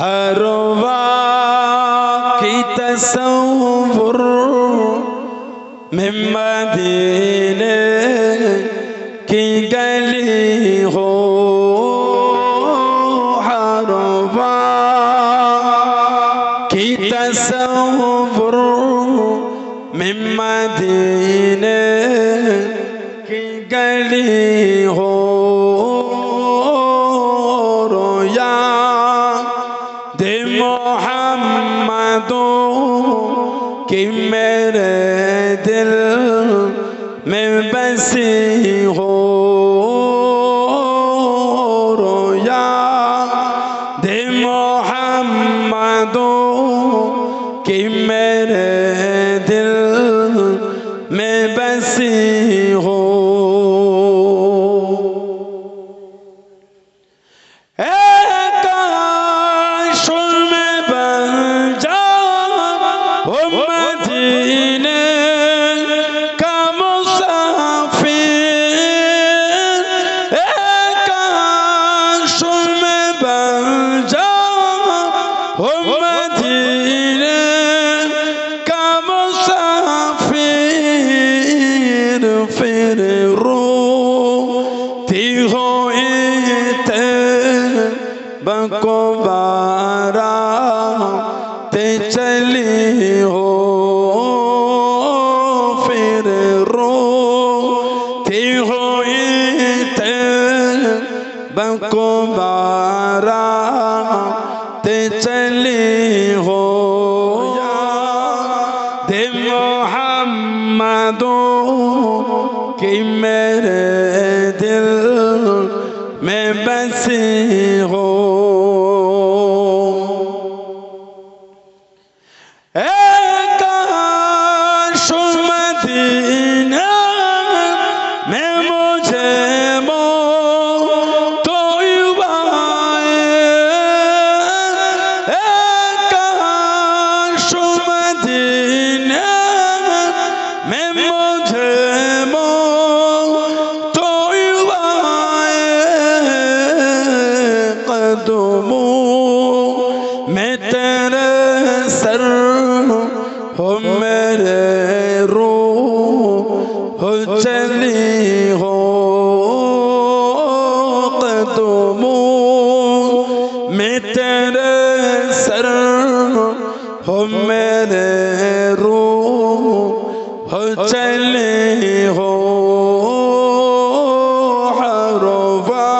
هر واقعی تصور میں مدینے کی گلی ہو ہروا واقعی تصور میں مدینے کی گلی ہو मेरे दिल में बसी हो रोया दे मोहम्मदों कि मेरे أمتي إليك مسافر في الروح تهويت بكبارا تجليه في الروح تهويت بكبارا मेरे दिल में बसी हो لنا سرهم من روح جلي قدم متنا سرهم من روح جلي حرفا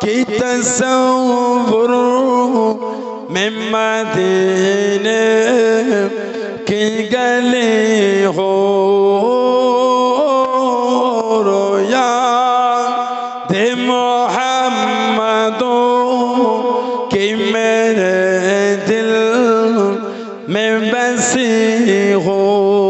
كي تصور من مدينة كي قلي غور يا دي محمد كي مردل من بسي غور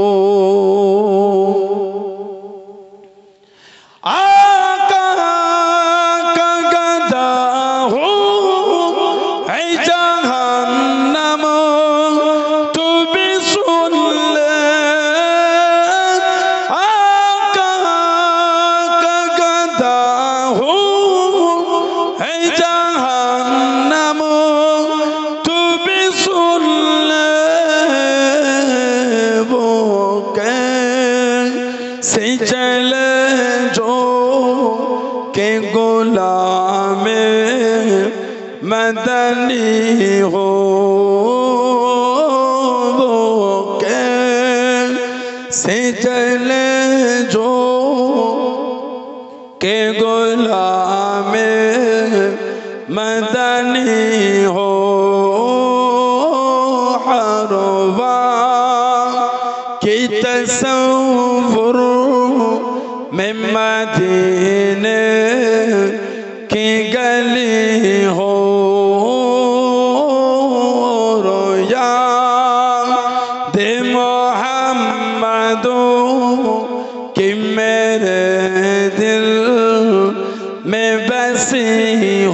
कैसे चले जो के गुलाम मदनी हो वो कैसे चले जो के गुलाम मदनी हो हरवा की तस्वुर में मदीने की गली हो कि मेरे दिल में बसी